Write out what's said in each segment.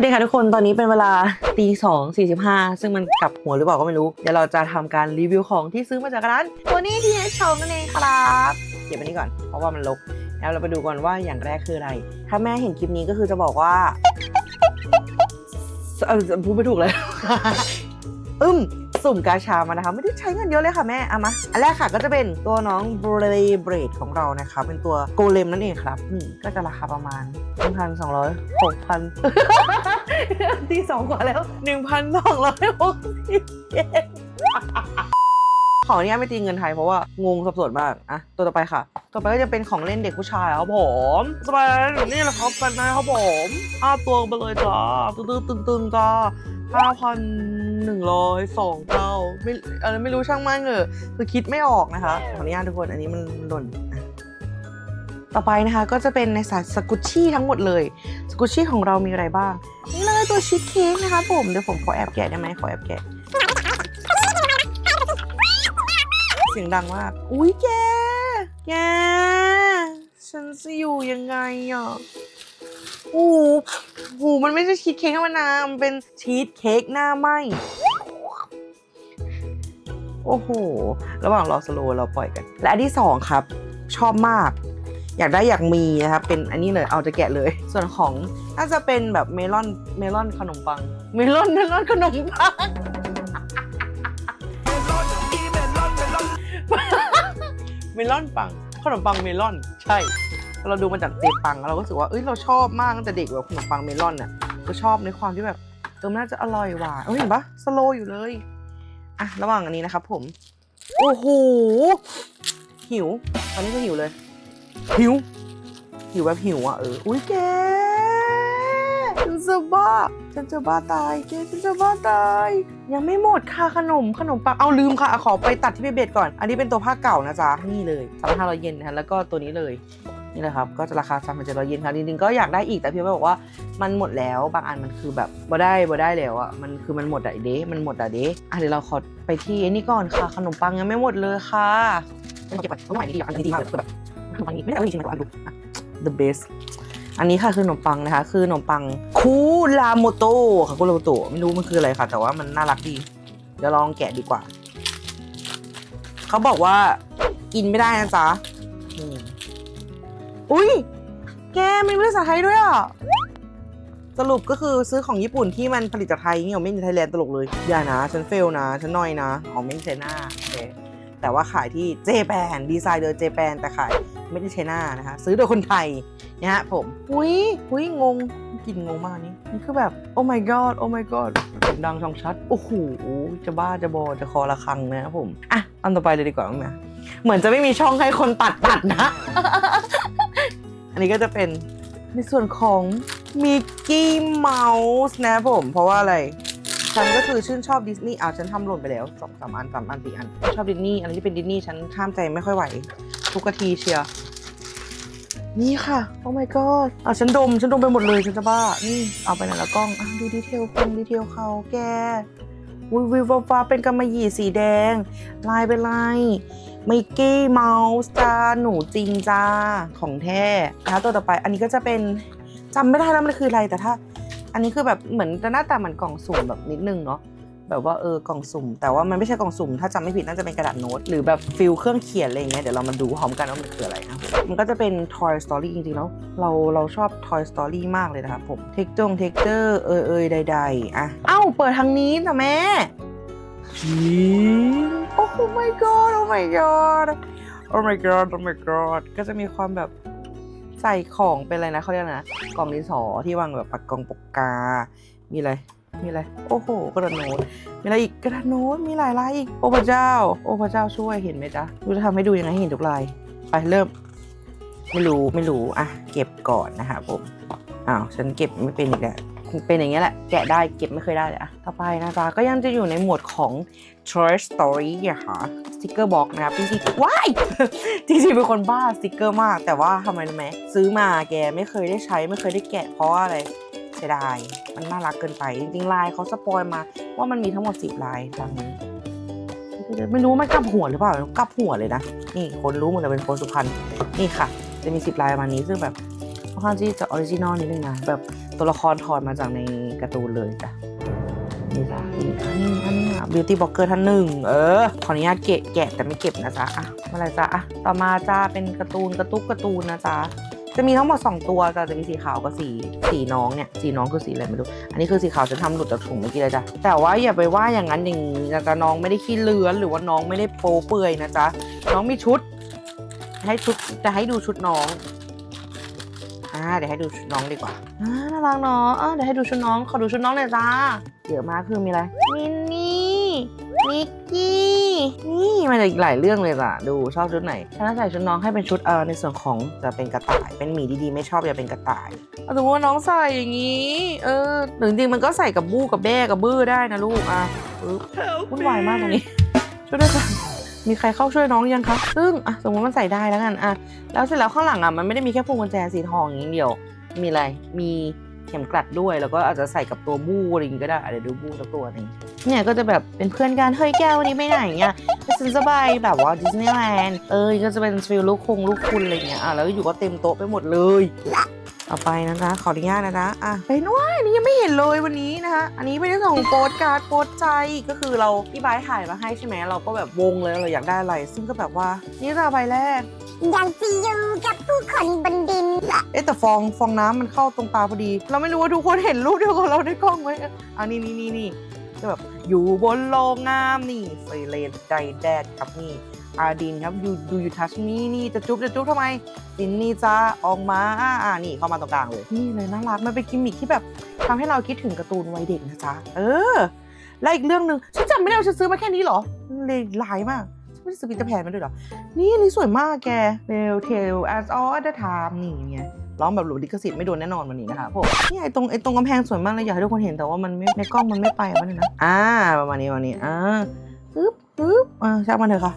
วัสดีค่ะทุกคน ตอนนี้เป็นเวลาตีสองสี่สิบห้าซึ่งมันกลับหัวหรือเปล่าก็ไม่รู้ เดี๋ยวเราจะทำการรีวิวของที่ซื้อมาจากร้านตัวนี้ที่ชมนั่นเองครับ เก็บอันนี้ก่อน เพราะว่ามันลก แล้วเราไปดูก่อนว่าอย่างแรกคืออะไร ถ้าแม่เห็นคลิปนี้ก็คือจะบอกว่าพูดไม่ถูกเลย อึ้ม สุ่มกาชามานะคะ ไม่ได้ใช้เงินเยอะเลยค่ะแม่เอามา อันแรกค่ะก็จะเป็นตัวน้องเบรเบรดของเรานะคะ เป็นตัวโกเลมนั่นเองครับนี่ก็จะราคาประมาณ1,200 6,000ที่สองกว่าแล้ว 1,260เยนขออนุญาตไม่ตีเงินไทยเพราะว่างงสับสนมากอะตัวต่อไปค่ะ ต่อไปก็จะเป็นของเล่นเด็กผู้ชายครับผมสบายนี่แหละครับเป็นนะครับผมห้าตัวไปเลยจ้าตึงตึงตึงๆจ้า ห้าพันหนึ่งร้อยสองเก้าไม่อะไรไม่รู้ช่างมันเถอะคือคิดไม่ออกนะคะขออนุญาตทุกคนอันนี้มันหล่นต่อไปนะคะก็จะเป็นในสายสกุชชี่ทั้งหมดเลย สกุชชี่ของเรามีอะไรบ้าง นี่เลยตัวชีสเค้กนะคะผม เดี๋ยวผมขอแอบแกะได้ไหมขอแอบแกะ เสียงดังมาก อุ้ยแก แก ฉันจะอยู่ยังไงอะ โอ้โหโหมันไม่ใช่ชีสเค้กธรรมดามันเป็นชีสเค้กหน้าไหมโอ้โห ระหว่างรอสโลเราปล่อยกัน และอันที่สองครับ ชอบมาก อยากได้อยากมีนะครับ เป็นอันนี้เลย เอาจะแกะเลย ส่วนของน่าจะเป็นแบบเมลอน เมลอนขนมปัง เมลอน เมลอนขนมปัง เมลอนปัง ขนมปังเมลอน ใช่ เราดูมาจากเจปังเราก็รู้สึกว่าเอ้ยเราชอบมากตั้งแต่เด็กแบบขนมปังเมลอนน่ะก็ชอบในความที่แบบเออมน่าจะอร่อยหวานเอ้ยเห็นปะสโลอยู่เลยอะระหว่างอันนี้นะครับ ผม โอ้โหหิว ตอนนี้ก็หิวเลย หิว หิวแบบหิวอะเอออุ้ยแกฉันจะบ้าฉันจะบ้าตายแกฉันจะบ้าตาย ยังไม่หมดค่ะขนมขนมปังเอาลืมค่ะขอไปตัดที่พี่เบสก่อน อันนี้เป็นตัวผ้าเก่านะจ๊ะนี่เลยสามพันห้าร้อยเยนนะแล้วก็ตัวนี้เลย นี่แหละครับก็จะราคา3 7 0 0เยนครับจริงๆก็อยากได้อีกแต่พี่บอกว่ามันหมดแล้วบางอันมันคือแบบบ่ได้บ่ได้แล้วอะมันคือมันหมดอะเด้มันหมดอะเด้อะเดี๋ยวเราขอไปที่นี่ก่อนค่ะขนมปังยังไม่หมดเลยค่ะเก็บไว้ต้องใหม่ดีอันนี้ดีมากเลยคือแบบขนมปังนี้ไม่ได้เอาจริงๆมาดู the best อันนี้ค่ะคือขนมปังนะคะ คือขนมปังคูลาโมโตค่ะคูลาโมโตไม่รู้มันคืออะไรค่ะ แต่ว่ามันน่ารักดีเดี๋ยวลองแกะดีกว่า เขาบอกว่ากินไม่ได้นะจ๊ะ อุ้ยแกมันมีภาษาไทยด้วยอะ สรุปก็คือซื้อของญี่ปุ่นที่มันผลิตจากไทยเนี่ไม่ในไทยแลนด์ตลกเลย อย่านะ ฉันเฟลนะ ฉันน้อยนะอ๋อไม่ใช่หน้าโอเคแต่ว่าขายที่เจแปนดีไซน์โดยเจแปนแต่ขายไม่ได้ใช้หน้านะคะ ซื้อโดยคนไทยนะฮะผมอุ้ยอุ้ยงงกินงงมากนี่นี่คือแบบโอ้ my god โอ้ my god ดังช่องชัด โอ้โห จะบ้าจะบอจะคอระคังนะผม อะ อันต่อไปเลยดีกว่ามั้เหมือนจะไม่มีช่องให้คนตัดตัดนะ อันนี้ก็จะเป็นในส่วนของมิกกี้เมาส์นะผม เพราะว่าอะไร ฉันก็คือชื่นชอบดิสนีย์อ้าวฉันทำหล่นไปแล้วสองสามอันสามอันสี่อัน ชอบดิสนีย์อันนี้เป็นดิสนีย์ฉันข้ามใจไม่ค่อยไหว ทุกกะทีเชียร์นี่ค่ะ โอ้ my god อะฉันดม ฉันดมไปหมดเลยฉันจะบ้า นี่เอาไปไหนละกล้องอะดูดีเทลคงดีเทลเขาแกวิววิววาวาเป็นกำมะหยี่สีแดง ลายเป็นลาย มิกกี้เมาส์จ้าหนูจริงจ้าของแท้นะคะตัวต่อไปอันนี้ก็จะเป็นจำไม่ได้แล้วมันคืออะไรแต่ถ้า อันนี้คือแบบเหมือนหน้าตาเหมือนกล่องสุ่มแบบนิดนึงเนาะแบบว่าเออกล่องสุ่ม แต่ว่ามันไม่ใช่กล่องสุ่ม ถ้าจำไม่ผิดน่าจะเป็นกระดาษโน้ต หรือแบบฟิลเครื่องเขียนอะไรเงี้ยเดี๋ยวเรามาดูพร้อมกันว่ามันคืออะไรนะมันก็จะเป็น Toy Story จริงๆแล้วเราเราชอบ Toy Story มากเลยนะครับผมเทคจงเทคเจอร์เอยเอยใดๆอะเอ้าเปิดทางนี้นะแม่ จริงโอ้ my god โอ้ my god โอ้ my god โอ้ my god ก็จะมีความแบบใส่ของเป็นอะไรนะเขาเรียกนะกล่องดินสอที่วางแบบปากกองปากกา มีอะไร มีอะไร โอ้โห กระดาษโน้ตมีอะไรอีกกระดาษโน้ตมีหลายลายอีก โอ้พระเจ้า โอ้พระเจ้าช่วยเห็นไหมจ๊ะดูจะทำให้ดูยังไงให้เห็นทุกลายไปเริ่ม ไม่รู้ไม่รู้อะเก็บก่อนนะคะผมอ้าวฉันเก็บไม่เป็นอีกแล้ว เป็นอย่างเงี้ยแหละ แกะได้เก็บไม่เคยได้เลยอะต่อไปนะจ๊ะก็ยังจะอยู่ในหมวดของ Toy Story อะค่ะสติกเกอร์บ็อกนะครับจริงๆว้ายจริงๆเป็นคนบ้าสติกเกอร์มาก แต่ว่าทำไมรู้ไหมซื้อมาแกไม่เคยได้ใช้ไม่เคยได้แกะเพราะอะไรเสียดาย มันน่ารักเกินไป จริงๆลายเขาสปอยมาว่ามันมีทั้งหมดสิบลายตามนี้ไม่รู้มันกลับหัวหรือเปล่ากลับหัวเลยนะ นี่คนรู้หมดเลยเป็นคนสุพรรณนี่ค่ะ จะมีสิบลายประมาณนี้ซึ่งแบบค่อนข้างที่จะออริจินอลนิดนึงนะแบบ ตัวละครถอดมาจากในการ์ตูนเลยจ้ะนี่จ้ะนี่อันนี้อันนี้อะ beauty blogger ท่านหนึ่งเออขออนุญาตเกะแกะแต่ไม่เก็บนะจ๊ะอะเมื่อไรจ๊ะอะต่อมาจ้าเป็นการ์ตูนกระตุกการ์ตูนนะจ๊ะจะมีทั้งหมด 2 ตัวจ้ะจะมีสีขาวกับสีสีน้องเนี่ยสีน้องคือสีอะไรไม่รู้ อันนี้คือสีขาวฉันทำหลุดจากถุงเมื่อกี้เลยจ้ะแต่ว่าอย่าไปว่าอย่างนั้นอย่างนี้นะจ๊ะน้องไม่ได้ขี้เลือนหรือว่าน้องไม่ได้โป๊เปื่อยนะจ๊ะน้องมีชุด ให้ชุดจะให้ดูชุดน้อง อ่าเดี๋ยวให้ดูชุดน้องดีกว่าอ่าน่ารักเนาะอ่าเดี๋ยวให้ดูชุดน้องขอดูชุดน้องหน่อยจ้าเยอะมากคือมีอะไรมินนี่มิกกี้นี่มาจากอีกหลายเรื่องเลยจ้ะดูชอบชุดไหนฉันจะใส่ชุดน้องให้เป็นชุดเออในส่วนของจะเป็นกระต่าย เป็นหมีดีๆ ไม่ชอบอย่าเป็นกระต่ายเอาสมมติว่าน้องใส่อย่างนี้เออหรือจริงๆมันก็ใส่กับบู้กับแบ้กับบื้อได้นะลูกอะปึ๊บวุ่นวายมากตรงนี้ช่วยด้วยค่ะ มีใครเข้าช่วยน้องยังคะซึ่งอะสมมติมันใส่ได้แล้วกันอะแล้วเสร็จแล้วข้างหลังอะมันไม่ได้มีแค่พวงกุญแจสีทองอย่างเดียว มีอะไรมี เข็มกลัดด้วย แล้วก็อาจจะใส่กับตัวบู้อะไรอย่างงี้ก็ได้อะเดี๋ยวดูบู้สักตัวนึงเนี่ยก็จะแบบเป็นเพื่อนกันเฮ้ยแก้ววันนี้ไปไหนเนี่ยไปซื้อสบายแบบว่าดิสนีย์แลนด์เอ้ยก็จะเป็นฟิลลูกคงลูกคุณอะไรเงี้ยอะแล้วอยู่ก็เต็มโต๊ะไปหมดเลยต่อไปนะจ๊ะขออนุญาตนะจ๊ะอะเป็นว่าอันนี้ยังไม่เห็นเลยวันนี้นะคะอันนี้เป็นเรื่องของโปสการ์ดโปสใจก็คือเราพี่บายถ่ายมาให้ใช่ไหมเราก็แบบวงเลยเราอยากได้อะไร ซึ่งก็แบบว่านี่จะใบแรก อยากจะอยู่กับผู้คนบนดิน เอ๊ะแต่ฟองฟองน้ำมันเข้าตรงตาพอดี เราไม่รู้ว่าทุกคนเห็นรูปเดียวกับเราในกล้องไหมอันนี้นี่นี่นี่จะแบบอยู่บนโลงงามนี่ไซเลนใจแดดครับนี่อาดินครับยูดูยูทัชนี่นี่จะจุ๊บจะจุ๊บทำไมดินนี่จะออกมาอ่าอ่านี่เข้ามาตรงกลางเลยนี่เลยน่ารักมันเป็นกิมมิคที่แบบทำให้เราคิดถึงการ์ตูนวัยเด็กนะจ๊ะเออ และอีกเรื่องหนึ่งฉันจำไม่ได้ว่าฉันซื้อมาแค่นี้เหรอเลยหลายมาก ไม่ได้ซื้อปีเตอร์แพนมาด้วยเหรอ นี่อันนี้สวยมากแก Bell Tale as all other time นี่ไงร้องแบบหลุดลิขสิทธิ์ไม่โดนแน่นอนวันนี้นะคะผมนี่ไอตรงไอตรงกำแพงสวยมากเลยอยากให้ทุกคนเห็นแต่ว่ามันไม่ในกล้องมันไม่ไปอะมันนะอ่าประมาณนี้ประมาณนี้อ่าปึ๊บปึ๊บอ่าช่างมันเถอะค่ะ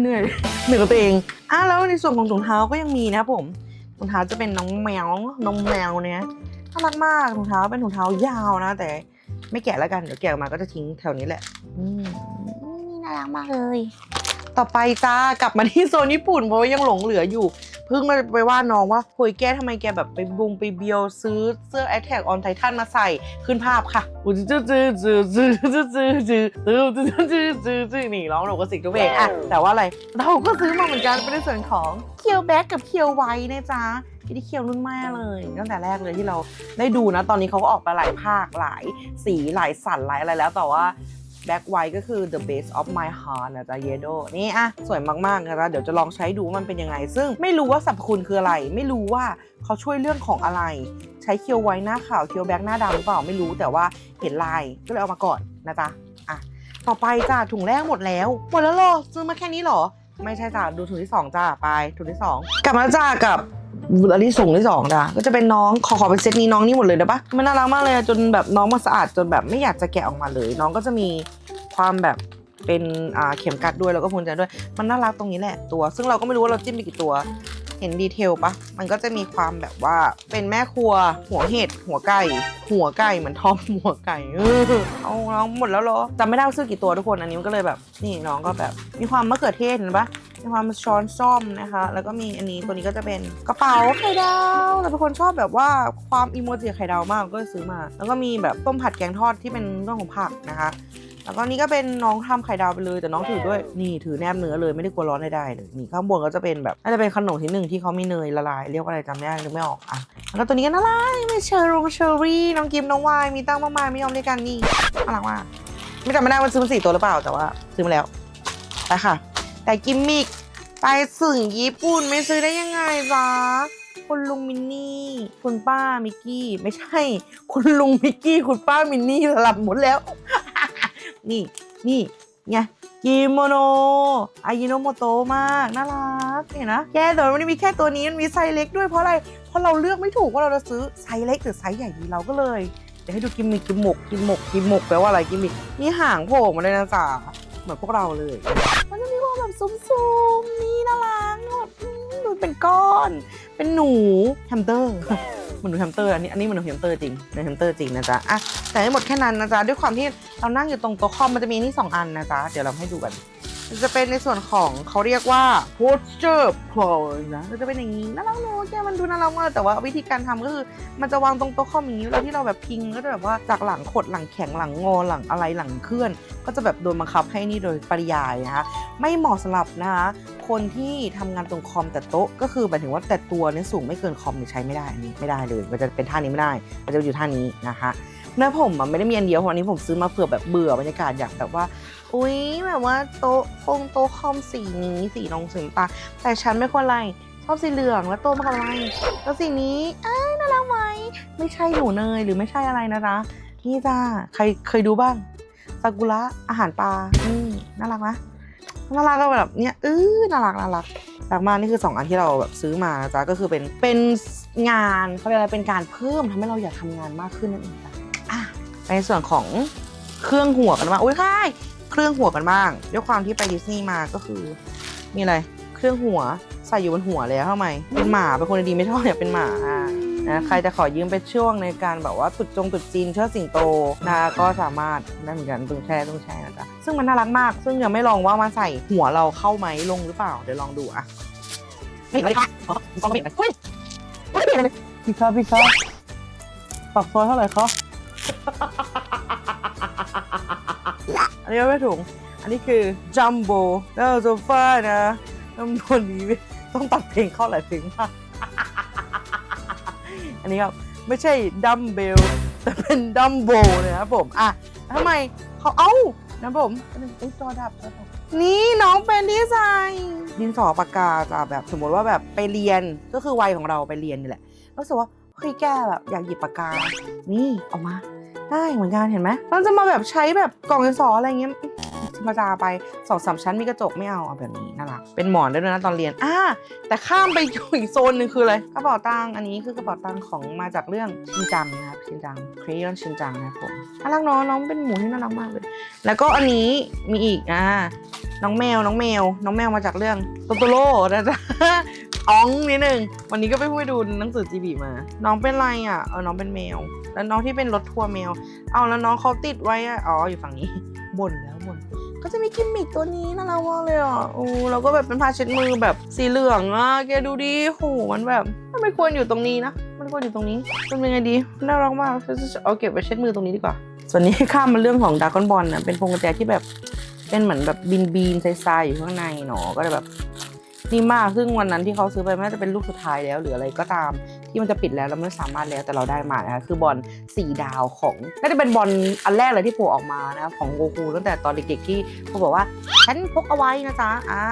เหนื่อยเหนื่อยกับตัวเองอ่าแล้วในส่วนของถุงเท้าก็ยังมีนะครับผมถุงเท้าจะเป็นน้องแมวนมแมวเนี่ยน่ารักมากถุงเท้าเป็นถุงเท้ายาวนะ แต่ไม่แกะแล้วกันเดี๋ยวแกะออกมาก็จะทิ้งแถวนี้แหละอืม น่ารักมากเลย ต่อไปจ้ากลับมาที่โซนญี่ปุ่นเพราะว่ายังหลงเหลืออยู่ เพิ่งมาไปว่าน้องว่าโหยแกทำไมแกแบบไปบุงไปเบียวซื้อเสื้อ Attack on Titan มาใส่ขึ้นภาพค่ะอูจื้อจื้อจื้อจื้อจื้อจื้อจื้อจื้อจื้อจื้อจื้อจื้อนี่ร้องหนูก็สิกทุกเพลงอะแต่ว่าอะไรเราก็ซื้อมาเหมือนกันเป็นในส่วนของเคียวแบ็กกับเคียวไว้นะจ๊ะพี่ที่เคียวรุ่นแม่เลยตั้งแต่แรกเลยที่เราได้ดูนะ ตอนนี้เขาก็ออกมาหลายภาคหลายสีหลายสันหลายอะไรแล้วแต่ว่า แบ็กไวก็คือ the base of my heart นะจ๊ะเยโดนี่อะสวยมากๆนะจ๊ะเดี๋ยวจะลองใช้ดูมันเป็นยังไง ซึ่งไม่รู้ว่าสรรพคุณคืออะไร ไม่รู้ว่าเขาช่วยเรื่องของอะไร ใช้เคียวไว้หน้าขาวเคียวแบ็กหน้าดำหรือเปล่าไม่รู้แต่ว่าเห็นลายก็เลยเอามาก่อนนะจ๊ะอะต่อไปจ้ะถุงแรกหมดแล้วหมดแล้วหรอซื้อมาแค่นี้หรอไม่ใช่จ้ะดูถุงที่สองจ้ะไปถุงที่สองกลับมาจ้ะกับ อันที่ส่งที่สองจ้ะก็จะเป็นน้องขอขอเป็นเซตนี้น้องนี่หมดเลยได้ปะมันน่ารักมากเลยจนแบบน้องมันสะอาดจนแบบไม่อยากจะแกะออกมาเลย น้องก็จะมีความแบบเป็นอ่าเข็มกัดด้วยแล้วก็พวงกุญแจด้วย มันน่ารักตรงนี้แหละตัว ซึ่งเราก็ไม่รู้ว่าเราจิ้มไปกี่ตัว เห็นดีเทลปะมันก็จะมีความแบบว่าเป็นแม่ครัว หัวเห็ดหัวไก่ หัวไก่เหมือนทอมหัวไก่เออเอาน้องหมดแล้วเหรอจำไม่ได้ว่าซื้อกี่ตัวทุกคนอันนี้มันก็เลยแบบ นี่น้องก็แบบ มีความมะเขือเทศเห็นปะ มีความช้อนซ่อมนะคะ แล้วก็มีอันนี้ตัวนี้ก็จะเป็นกระเป๋าไข่ดาวแต่เป็นคนชอบแบบว่าความอีโมจิไข่ดาวมากก็ซื้อมา แล้วก็มีแบบต้มผัดแกงทอดที่เป็นเรื่องของผักนะคะแล้วก็นี่ก็เป็นน้องทำไข่ดาวไปเลยแต่น้องถือด้วยนี่ถือแนบเนื้อเลยไม่ได้กลัวร้อนได้เลยนี่ข้างบนก็จะเป็นแบบน่าจะเป็นขนมที่หนึ่งที่เขามีเนยละลายเรียกว่าอะไรจำไม่ได้นึกไม่ออกอะแล้วก็ตัวนี้ก็น่ารักมีเชอร์รงเชอรี่น้องกิมน้องวายมีตั้งมากมายไม่ยอมด้วยกันนี่น่ารักมากไม่จำไม่ได้ว่าซื้อมาสี่ตัวหรือเปล่าแต่ว่าซื้อมาแล้วไปค่ะ แต่กิมมิกไปถึงญี่ปุ่นไม่ซื้อได้ยังไงจ๊ะคุณลุงมินนี่คุณป้ามิกกี้ ไม่ใช่ คุณลุงมิกกี้ คุณป้ามินนี่สลับหมดแล้ว นี่นี่ไงกิโมโนอายิโนโมโตะมาก น่ารักเห็นนะแกแต่มันไม่ได้มีแค่ตัวนี้มันมีไซส์เล็กด้วยเพราะอะไร เพราะเราเลือกไม่ถูกว่าเราจะซื้อไซส์เล็กหรือไซส์ใหญ่ดีเราก็เลย เดี๋ยวให้ดูกิมมิกกิมมกกิมมกกิมมกแปลว่าอะไรกิมมิกนี่หางโผล่มาเลยนะจ๊ะเหมือนพวกเราเลยมันจะม แบบซุ้มๆนี่น่ารักแบบอืมดูเป็นก้อน เป็นหนูแฮมสเตอร์เหมือนหนูแฮมสเตอร์อันนี้อันนี้เหมันหนูแฮมสเตอร์จริงหนูแฮมสเตอร์จริงนะจ๊ะอะแต่ไม่หมดแค่นั้นนะจ๊ะด้วยความที่เรานั่งอยู่ตรงโต๊ะคอมมันจะมีนี่สองอันนะจ๊ะเดี๋ยวเราให้ดูกัน จะเป็นในส่วนของเขาเรียกว่า posture pose นะก็จะเป็นอย่างนี้น่ารักเนอะแกมันดูน่ารักมากแต่ว่าวิธีการทำก็คือ มันจะวางตรงโต๊ะคอมอย่างนี้เวลาที่เราแบบพิงก็จะแบบว่าจากหลังขดหลังแข็งหลังงอหลังอะไรหลังเคลื่อน ก็จะแบบโดนบังคับให้นี่โดยปริยายนะคะไม่เหมาะสำหรับนะคะคนที่ทำงานตรงคอมแต่โต๊ะก็คือหมายถึงว่าแต่ตัวเนี่ยสูงไม่เกินคอมเนี่ยใช้ไม่ได้อันนี้ไม่ได้เลย มันจะเป็นท่านี้ไม่ได้ มันจะอยู่ท่านี้นะคะ เนื้อผมอะไม่ได้มีอันเดียวเพราะอันนี้ผมซื้อมาเผื่อแบบเบื่อบรรยากาศอยากแบบว่า อุ๊ยแบบว่าโต๊ะคงโต๊ะคอมสีนี้สีนองสีตาแต่ฉันไม่ควรอะไรชอบสีเหลืองแล้วโตมากับอะไรแล้วสีนี้เอ้ยน่ารักไหมไม่ใช่หนูเนยหรือไม่ใช่อะไรนะจ๊ะนี่จ้าใครเคยดูบ้างซากุระอาหารปลานี่น่ารักไหมน่ารักก็แบบเนี้ยเออน่ารักน่ารักรักมากนี่คือสองอันที่เราแบบซื้อมาจ๊ะก็คือเป็นเป็นงานเขาเรียกอะไรเป็นการเพิ่มทำให้เราอยากทำงานมากขึ้นนั่นเองจ้ะ ในส่วนของเครื่องหัวกันมางอุ้ยค่ายเครื่องหัวกันบ้างด้วยความที่ไปดิสนีย์มาก็คือ มีอะไร เครื่องหัวใส่อยู่บนหัวเลยอะทำไมเป็นหมาเป็นคนดีไม่ชอบอยากเป็นหมานะใครจะขอยืมไปช่วงในการแบบว่าตรุดจงตรุดจีนเชิดสิงโตนะก็สามารถได้เหมือนกันตึงแช่ตึงแช่นะจ๊ะซึ่งมันน่ารักมาก ซึ่งยังไม่ลองว่ามันใส่หัวเราเข้าไหมลงหรือเปล่า เดี๋ยวลองดูอะไม่เห็นเลยค่ะอ๋อกล้องไม่เห็นเลยเฮ้ยไม่เห็นเลยพี่คะพี่คะปรับซอยเท่าไหร่คะ อันนี้ไม่ถุง อันนี้คือจัมโบ้แล้วโซฟานะน้ำมันนี้ต้องตัดเพลงเข้าหลายเพลงมาก อันนี้ครับ ไม่ใช่ดัมเบล แต่เป็นดัมโบนะครับผม อะทำไมเขาเอ้านะผมอันนี้อุ๊ยจอดับจอดับนี่น้องเป็นดีไซน์ดินสอปากกาจะแบบสมมติว่าแบบไปเรียนก็คือวัยของเราไปเรียนนี่แหละรู้สึกว่าเฮ้ยแกแบบอยากหยิบปากกา นี่ออกมา ได้เหมือนกันเห็นไหมเราจะมาแบบใช้แบบกล่องดินสออะไรเงี้ยธรรมดาไปสองสามชั้นมีกระจกไม่เอาเอาแบบนี้น่ารักเป็นหมอนได้ด้วยนะตอนเรียนอ่าแต่ข้ามไปอยู่อีกโซนหนึ่งคืออะไรกระเป๋าตังค์อันนี้คือกระเป๋าตังค์ของมาจากเรื่องชินจังนะครับชินจังครยอนชินจังนะครับผมน่ารักเนาะน้องเป็นหมูที่น่ารักมากเลย แล้วก็อันนี้มีอีกอ่าน้องแมวน้องแมว น้องแมวมาจากเรื่องโตโตโร่นะจ๊ะ อ๋องนิดนึง วันนี้ก็ไปพูดดูหนังสือจีบีมา น้องเป็นไรอะ เออ น้องเป็นแมว แล้วน้องที่เป็นรถทัวร์แมว เอาแล้วน้องเขาติดไว้อะอ๋อ อยู่ฝั่งนี้ บ่นแล้วบ่นก็จะมีกิมมิคตัวนี้น่ารักมากเลยอะโอ้แล้วก็แบบเป็นผ้าเช็ดมือแบบสีเหลืองอะ แกดูดิโห มันแบบมันไม่ควรอยู่ตรงนี้นะ มันควรอยู่ตรงนี้เป็นยังไงดี น่ารักมาก เอาเก็บไว้เช็ดมือตรงนี้ดีกว่า ส่วนนี้ข้ามมาเรื่องของดากอนบอลนะ เป็นพวงกุญแจที่แบบเป็นเหมือนแบบบินบีนๆทรายๆอยู่ข้างในเนาะ ก็เลยแบบ ดีมากซึ่งวันนั้นที่เขาซื้อไปไม่น่าจะเป็นลูกสุดท้ายแล้ว หรืออะไรก็ตามที่มันจะปิดแล้วแล้วไม่สามารถแล้วแต่เราได้มานะคะคือบอลสี่ดาวของน่าจะเป็นบอลอันแรกเลยที่โผล่ออกมานะของโกคูตั้งแต่ตอนเด็กๆที่เขาบอกว่าฉันพกเอาไว้นะจ๊ะอ่า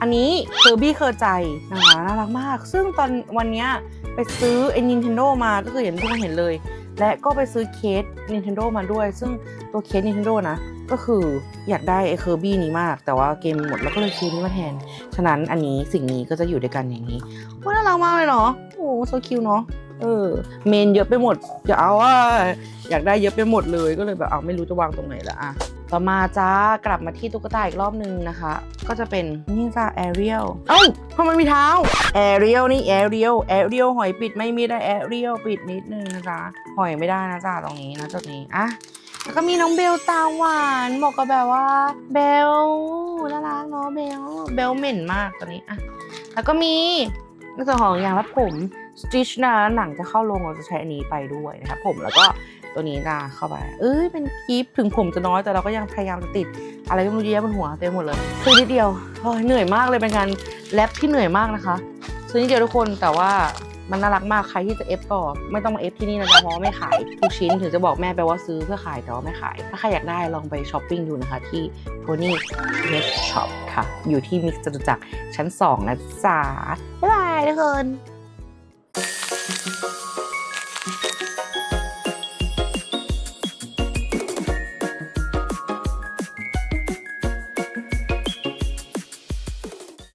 อันนี้เคอร์บี้เคอร์ใจนะคะน่ารักมาก ซึ่งตอนวันเนี้ยไปซื้อไอ้ Nintendo มาก็คืออย่างที่ทุกคนเห็นเลย และก็ไปซื้อเคส Nintendo มาด้วย ซึ่งตัวเคส Nintendo นะ ก็คืออยากได้ไอ้เคอร์บี้นี้มาก แต่ว่าเกมหมดแล้วก็เลยซื้อนี้มาแทน ฉะนั้นอันนี้สิ่งนี้ก็จะอยู่ด้วยกันอย่างนี้ว่าน่ารักมากเลยเนาะโอ้โซคิวเนาะเออเมนเยอะไปหมด จะเอาว่าอยากได้เยอะไปหมดเลยก็เลยแบบเอาไม่รู้จะวางตรงไหนละอะ ต่อมาจ้ากลับมาที่ตุ๊กตาอีกรอบนึงนะคะ ก็จะเป็นนี่จ้าแอเรียลเอ้าทำไมมีเท้าแอเรียลนี่แอเรียลแอเรียลหอยปิดไม่มีได้แอเรียลปิดนิดนึงนะจ๊ะหอยไม่ได้นะจ๊ะตรงนี้นะจุดนี้อะแล้วก็มีน้องเบลตาหวานเหมาะกับแบบว่าเบลน่ารักเนาะเบลเบลเหม็นมากตัวนี้อะแล้วก็มีในส่วนของยางรัดผมสติชนะหนังจะเข้าลงเราจะใช้อันนี้ไปด้วยนะครับผมแล้วก็ ตัวนี้นะเข้าไป เอ้ยเป็นกิฟต์ถึงผมจะน้อยแต่เราก็ยังพยายามจะติด อะไรก็ไม่รู้เยอะบนหัวเต็มหมดเลยซื้อนิดเดียวโอ้ยเหนื่อยมากเลยเป็นงานแรปที่เหนื่อยมากนะคะซื้อนิดเดียวทุกคนแต่ว่ามันน่ารักมากใครที่จะเอฟก็ไม่ต้องมาเอฟที่นี่นะจ๊ะเพราะว่าไม่ขายทุกชิ้นถึงจะบอกแม่ไปว่าซื้อเพื่อขายแต่ว่าไม่ขาย ถ้าใครอยากได้ลองไปช้อปปิ้งดูนะคะ ที่ Pony Pet Shop ค่ะ อยู่ที่มิกซ์จตุจักรชั้น 2 นะจ๊ะบ๊ายบายทุกคน